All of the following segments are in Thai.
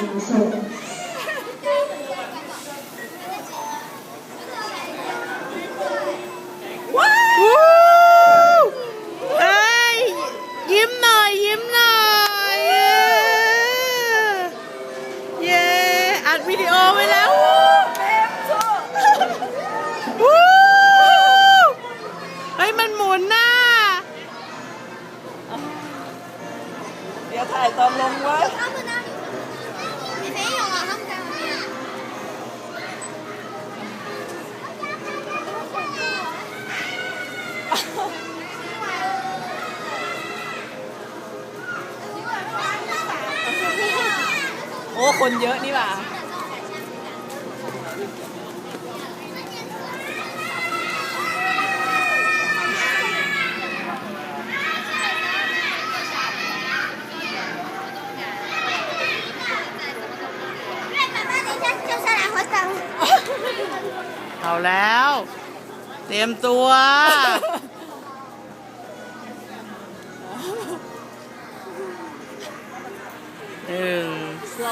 ว้าวเอ้ยยิ้มหน่อยยิ้มหน่อยเย้เย้อัดวิดีโอไว้แล้ววู้เฮ้ยมันหมุนน่ะเดี๋ยวถ่ายตอนลงว โอ้คนเยอะนี่ว่ะเอาแล้ว เตรียมตัว หนึ่ง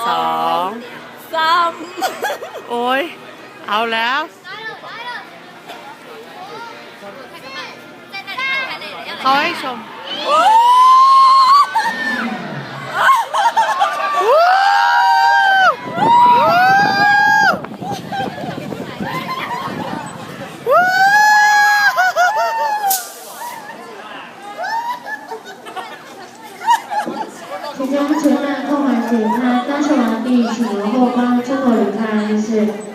สอง ซ้โอ้ย เอาแล้ว เขาให้ชม 请将前面的扣款解开，但完毕，请由后方乘客离开。谢谢。